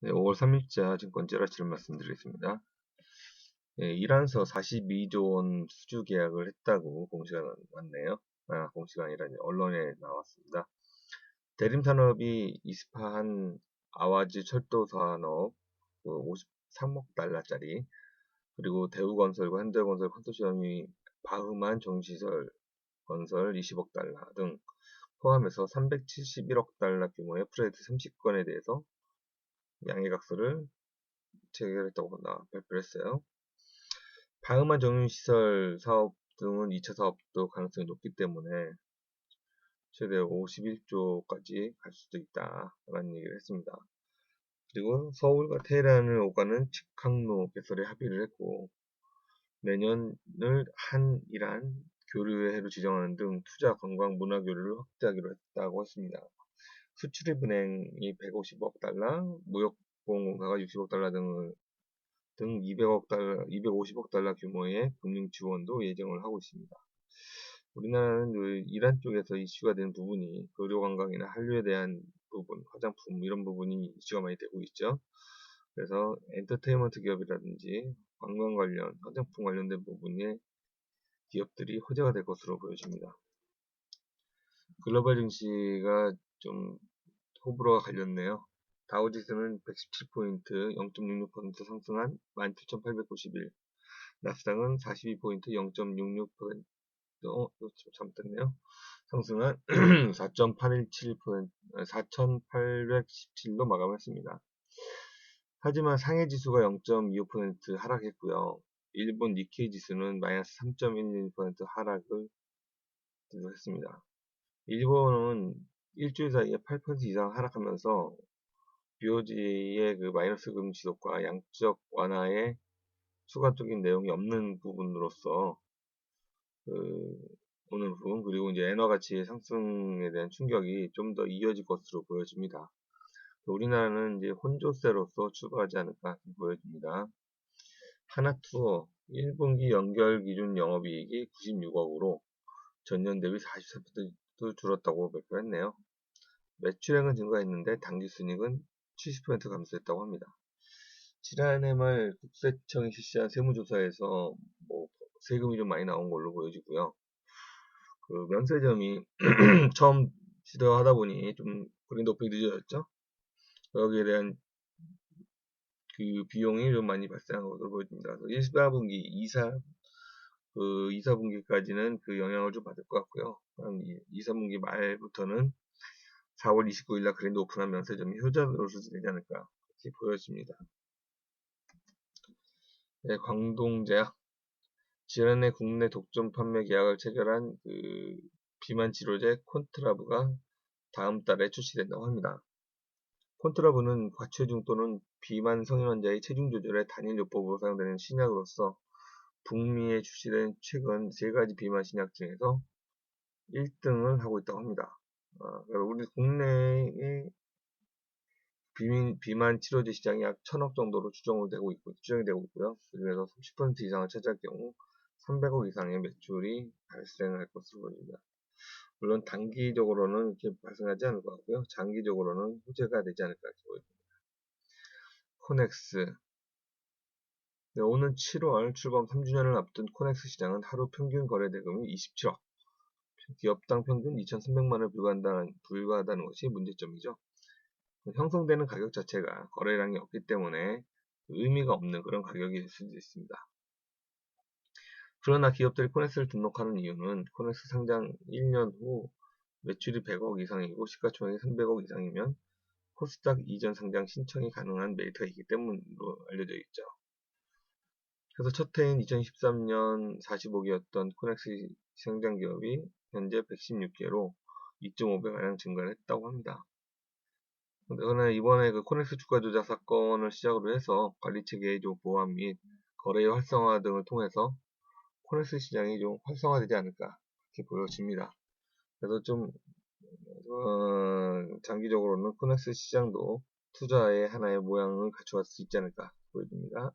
네, 5월 3일자 증권제 라치를 말씀드리겠습니다. 네, 이란서 42조 원 수주 계약을 했다고 공시가 왔네요. 아, 공시가 아니라 언론에 나왔습니다. 대림산업이 이스파한 아와즈 철도 산업 그 53억 달러짜리 그리고 대우건설과 현대건설 컨소시엄이 바흐만 정시설 건설 20억 달러 등 포함해서 371억 달러 규모의 프레드 30건에 대해서 양해각서를 체결했다고 나 발표를 했어요. 바흐만 정유시설 사업 등은 2차 사업도 가능성이 높기 때문에 최대 51조까지 갈 수도 있다 라는 얘기를 했습니다. 그리고 서울과 테헤란을 오가는 직항로 개설에 합의를 했고 내년을 한이란 교류의 해로 지정하는 등 투자, 관광, 문화 교류를 확대하기로 했다고 했습니다. 수출입은행이 150억 달러, 무역공사가 60억 달러 등을 등 200억 달러, 250억 달러 규모의 금융 지원도 예정을 하고 있습니다. 우리나라는 그 이란 쪽에서 이슈가 되는 부분이 의료 관광이나 한류에 대한 부분, 화장품 이런 부분이 이슈가 많이 되고 있죠. 그래서 엔터테인먼트 기업이라든지 관광 관련, 화장품 관련된 부분에 기업들이 호재가 될 것으로 보여집니다. 글로벌 증시가 좀 호불호가 갈렸네요. 다우지수는 117포인트 0.66% 상승한 17,891 나스닥은 42포인트 0.66% 어, 잘못됐네요. 상승한 4.817% 4,817로 마감했습니다. 하지만 상해 지수가 0.25% 하락했고요. 일본 니케이 지수는 마이너스 3.11% 하락을 기록했습니다. 일본은 일주일 사이에 8% 이상 하락하면서 BOG의 그 마이너스 금 지속과 양적 완화에 추가적인 내용이 없는 부분으로서 그 오늘 부분 그리고 이제 엔화 가치의 상승에 대한 충격이 좀 더 이어질 것으로 보여집니다. 우리나라는 이제 혼조세로서 출발하지 않을까 보여집니다. 하나투어 1분기 연결 기준 영업이익이 96억으로 전년 대비 44% 줄었다고 발표했네요. 매출액은 증가했는데 당기순익은 70% 감소했다고 합니다. 지난해 말 국세청이 실시한 세무조사에서 뭐 세금이 좀 많이 나온 걸로 보여지고요. 그 면세점이 처음 시도하다 보니 좀 그린 오픈이 늦어졌죠. 여기에 대한 그 비용이 좀 많이 발생한 것으로. 그래서 1사분기, 2사, 그 2, 4분기까지는 그 영향을 좀 받을 것 같고요. 2, 4분기 말부터는 4월 29일 날 그랜드 오픈한 면세점이 효자로 수되지 않을까 그렇게 보여집니다. 네, 광동제약 지난해 국내 독점 판매 계약을 체결한 그 비만 치료제 콘트라브가 다음 달에 출시된다고 합니다. 콘트라브는 과체중 또는 비만 성인 환자의 체중 조절에 단일 요법으로 사용되는 신약으로서 북미에 출시된 최근 세 가지 비만 신약 중에서 1등을 하고 있다고 합니다. 어, 우리 국내의 비민, 비만 치료제 시장이 약 천억 정도로 추정이 되고 있고 추정이 되고 있고요. 그래서 30% 이상을 차지할 경우 300억 이상의 매출이 발생할 것으로 보입니다. 물론 단기적으로는 이렇게 발생하지 않을 것 같고요. 장기적으로는 호재가 되지 않을까 보입니다. 코넥스 네, 오는 7월 출범 3주년을 앞둔 코넥스 시장은 하루 평균 거래 대금이 27억 기업당 평균 2,300만원을 불과한다는, 불과하다는 것이 문제점이죠. 형성되는 가격 자체가 거래량이 없기 때문에 의미가 없는 그런 가격일 수도 있습니다. 그러나 기업들이 코넥스를 등록하는 이유는 코넥스 상장 1년 후 매출이 100억 이상이고 시가총액이 300억 이상이면 코스닥 이전 상장 신청이 가능한 메리트가 있기 때문으로 알려져 있죠. 그래서 첫 해인 2013년 45개였던 코넥스 상장 기업이 현재 116개로 2.5배가량 증가를 했다고 합니다. 그러나 이번에 그 코넥스 주가 조작 사건을 시작으로 해서 관리 체계의 좀 보완 및 거래의 활성화 등을 통해서 코넥스 시장이 좀 활성화되지 않을까 이렇게 보여집니다. 그래서 좀 어, 장기적으로는 코넥스 시장도 투자의 하나의 모양을 갖춰갈 수 있지 않을까 보여집니다.